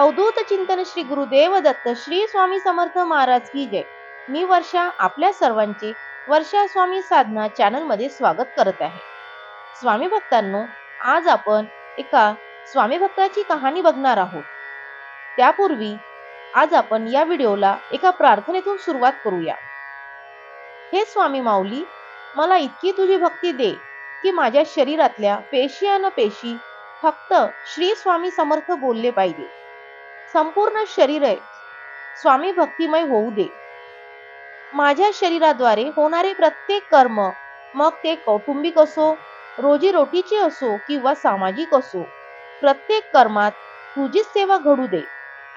अवधूत चिंतन श्री गुरुदेव दत्त श्री स्वामी समर्थ महाराज की जय. मी वर्षा आपल्या सर्वांचे वर्षा स्वामी साधना चॅनलमध्ये स्वागत करत आहे. स्वामी भक्तांनो आज आपण एका स्वामी भक्ताची कहाणी बघणार आहोत. त्यापूर्वी आज आपण या व्हिडिओला एका प्रार्थनेतून सुरुवात करूया. हे स्वामी माऊली मला इतकी तुझी भक्ती दे की माझ्या शरीरातल्या पेशी अन पेशी फक्त श्री स्वामी समर्थ बोलले पाहिजे. संपूर्ण शरीर आहे. स्वामी भक्तिमय होऊ दे. माझ्या शरीराद्वारे होणारे प्रत्येक कर्म मग ते कौटुंबिक असो रोजीरोटीचे असो किंवा सामाजिक असो प्रत्येक कर्मात तुझीच सेवा घडू दे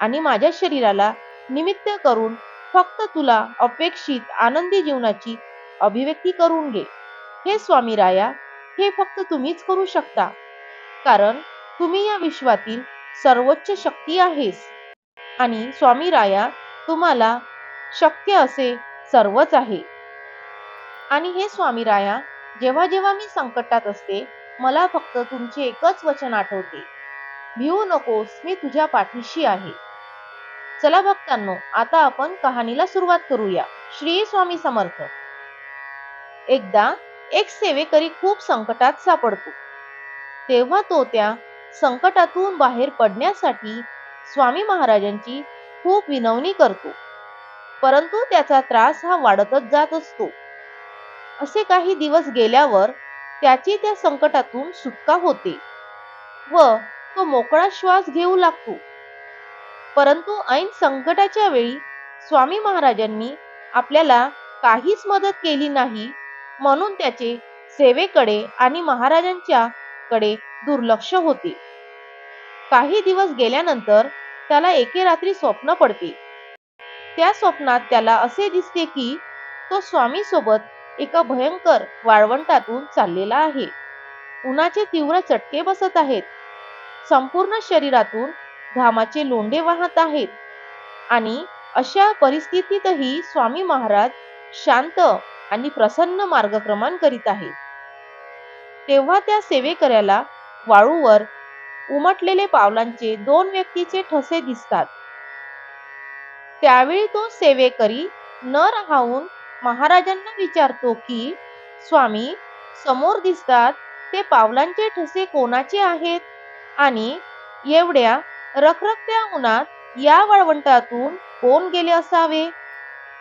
आणि माझ्या शरीराला निमित्त करून फक्त तुला अपेक्षित आनंदी जीवनाची अभिव्यक्ती करून घे. हे स्वामी राया हे फक्त तुम्हीच करू शकता. कारण तुम्ही या विश्वातील सर्वोच्च शक्ती आहेस. आणि स्वामी राया तुम्हाला शक्य असे सर्वच आहे. आणि हे स्वामी राया जेव्हा जेव्हा मी संकटात असते मला फक्त तुमचे एकच वचन आठवते. भिवू नकोस मी तुझ्या पाठीशी आहे. चला भक्तांनो आता आपण कहाणीला सुरुवात करूया. श्री स्वामी समर्थ. एकदा एक सेवेकरी खूप संकटात सापडतो. तेव्हा तो त्या संकटातून बाहेर पडण्यासाठी स्वामी महाराजांची खूप विनवणी करतो. परंतु त्याचा त्रास हा वाढतच जात असतो. असे काही दिवस गेल्यावर त्याची त्या संकटातून सुटका होते व तो मोकळा श्वास घेऊ लागतो. परंतु ऐन संकटाच्या वेळी स्वामी महाराजांनी आपल्याला काहीच मदत केली नाही म्हणून त्याचे सेवेकडे आणि महाराजांच्या कडे दुर्लक्ष होते. काही दिवस गेल्यानंतर त्याला एके रात्री स्वप्न पडते. त्या स्वप्नात त्याला असे दिसते की तो स्वामी सोबत एका भयंकर वाळवंटातून चाललेला आहे. उन्हाचे तीव्र चटके बसत आहेत. संपूर्ण शरीरातून घामाचे लोंढे वाहत आहेत. आणि अशा परिस्थितीतही स्वामी महाराज शांत आणि प्रसन्न मार्गक्रमण करीत आहेत. तेव्हा त्या सेवेकऱ्याला वाळूवर उमटलेले पावलांचे दोन व्यक्तीचे ठसे दिसतात. त्यावेळी तो सेवेकरी न राहून महाराजांना विचारतो की स्वामी समोर दिसतात ते पावलांचे ठसे कोणाचे आहेत? आणि एवढ्या रखरखत्या उन्हात या वाळवंटातून कोण गेले असावे?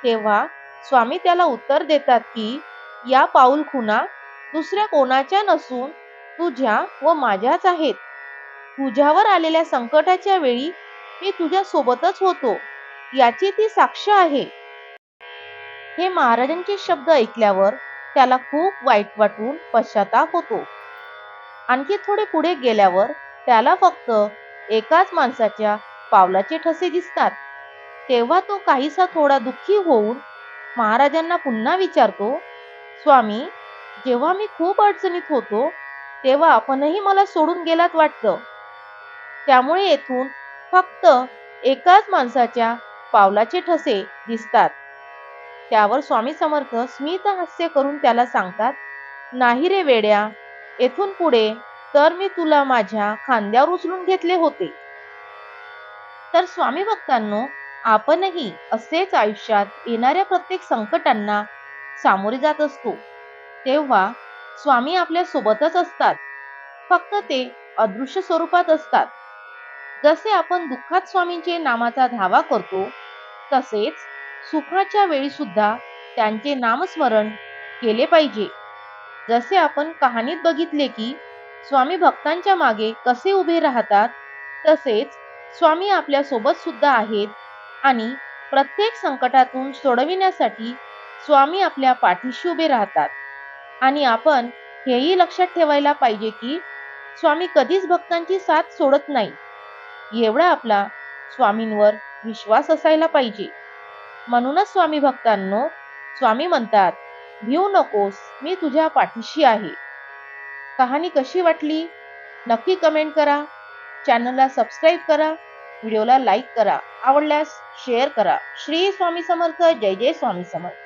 तेव्हा स्वामी त्याला उत्तर देतात की या पाऊल खुना दुसऱ्या कोणाच्या नसून तुझ्या व माझ्याच आहेत. तुझ्यावर आलेल्या संकटाच्या वेळी मी तुझ्या सोबतच होतो याची ती साक्ष आहे. हे महाराजांचे शब्द ऐकल्यावर त्याला खूप वाईट वाटून पश्चाताप होतो. आणखी थोडे पुढे गेल्यावर त्याला फक्त एकाच माणसाच्या पावलाचे ठसे दिसतात. तेव्हा तो काहीसा थोडा दुःखी होऊन महाराजांना पुन्हा विचारतो स्वामी जेव्हा मी खूप अडचणीत होतो तेव्हा आपणही मला सोडून गेलात वाटतं. त्यामुळे येथून फक्त एकाच माणसाच्या पावलाचे ठसे दिसतात. त्यावर स्वामी समर्थ स्मित हास्य करून त्याला सांगतात नाही रे वेड्या येथून पुढे तर मी तुला माझ्या खांद्यावर उचलून घेतले होते. तर स्वामी भक्तांनो आपणही असेच आयुष्यात येणाऱ्या प्रत्येक संकटांना सामोरे जात असतो. तेव्हा स्वामी आपल्या सोबतच असतात. फक्त ते अदृश्य स्वरूपात असतात. जसे आपण दुःखात स्वामींचे नामाचा धावा करतो तसेच सुखाच्या वेळी सुद्धा त्यांचे नामस्मरण केले पाहिजे. जसे आपण कहाणीत बघितले की स्वामी भक्तांच्या मागे कसे उभे राहतात तसेच स्वामी आपल्यासोबत सुद्धा आहेत आणि प्रत्येक संकटातून सोडविण्यासाठी स्वामी आपल्या पाठीशी उभे राहतात. आणि आपण हेही लक्षात ठेवायला पाहिजे की स्वामी कधीच भक्तांची साथ सोडत नाही. एवढा आपला स्वामींवर विश्वास असायला पाहिजे. म्हणूनच स्वामी भक्तांनो स्वामी म्हणतात भिऊ नकोस मी तुझ्या पाठीशी आहे. कहाणी कशी वाटली? नक्की कमेंट करा. चॅनलला सबस्क्राईब करा. व्हिडिओला लाईक करा. आवडल्यास शेअर करा. श्री स्वामी समर्थ. जय जय स्वामी समर्थ.